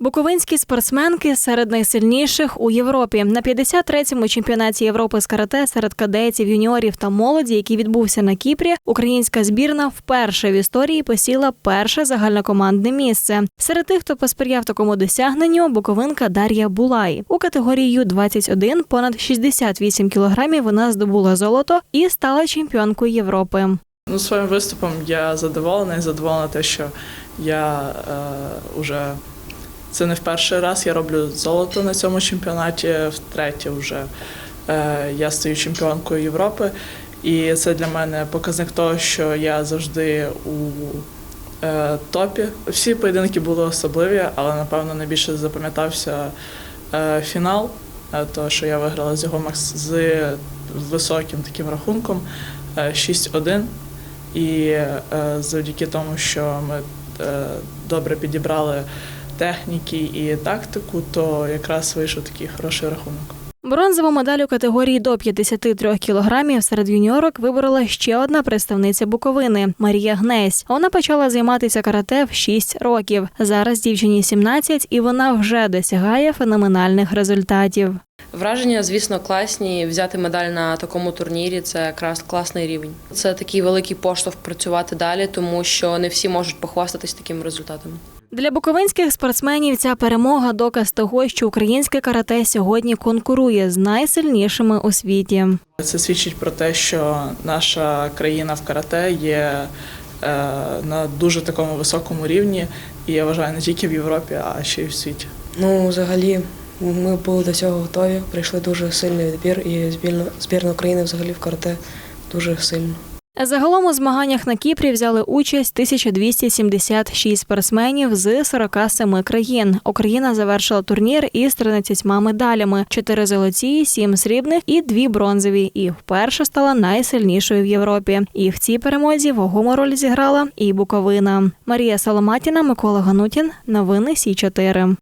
Буковинські спортсменки серед найсильніших у Європі на 53-му чемпіонаті Європи з карате серед кадетів, юніорів та молоді, який відбувся на Кіпрі, українська збірна вперше в історії посіла перше загальнокомандне місце. Серед тих, хто посприяв такому досягненню, буковинка Дар'я Булай у категорії Ю-21 понад 68 кілограмів вона здобула золото і стала чемпіонкою Європи. Ну, своїм виступом я задоволений, задоволена те, що я е, уже це не в перший раз я роблю золото на цьому чемпіонаті, втретє вже е, я стаю чемпіонкою Європи. І це для мене показник того, що я завжди у е, топі. Всі поєдинки були особливі, але напевно найбільше запам'ятався е, фінал, то що я виграла з його макс з високим таким рахунком е, 6-1. І завдяки тому, що ми добре підібрали техніки і тактику, то якраз вийшов такий хороший рахунок. Бронзову медаль у категорії до 53 кілограмів серед юніорок виборола ще одна представниця Буковини Марія Гнесь. Вона почала займатися карате в 6 років. Зараз дівчині 17, і вона вже досягає феноменальних результатів. Враження, звісно, класні. Взяти медаль на такому турнірі це якраз класний рівень. Це такий великий поштовх працювати далі, тому що не всі можуть похвастатись такими результатами. Для буковинських спортсменів ця перемога доказ того, що українське карате сьогодні конкурує з найсильнішими у світі. Це свідчить про те, що наша країна в карате є е, на дуже такому високому рівні, і я вважаю не тільки в Європі, а ще й в світі. Ну, взагалі, ми були до цього готові. Прийшли дуже сильний відбір, і збірна, збірна України взагалі в карате дуже сильно. Загалом у змаганнях на Кіпрі взяли участь 1276 спортсменів з 47 країн. Україна завершила турнір із 13 медалями: 4 золоті, 7 срібних і 2 бронзові. І вперше стала найсильнішою в Європі. І в цій перемозі вагому роль зіграла і Буковина. Марія Соломатіна, Микола Ганутін. Новини Сі 4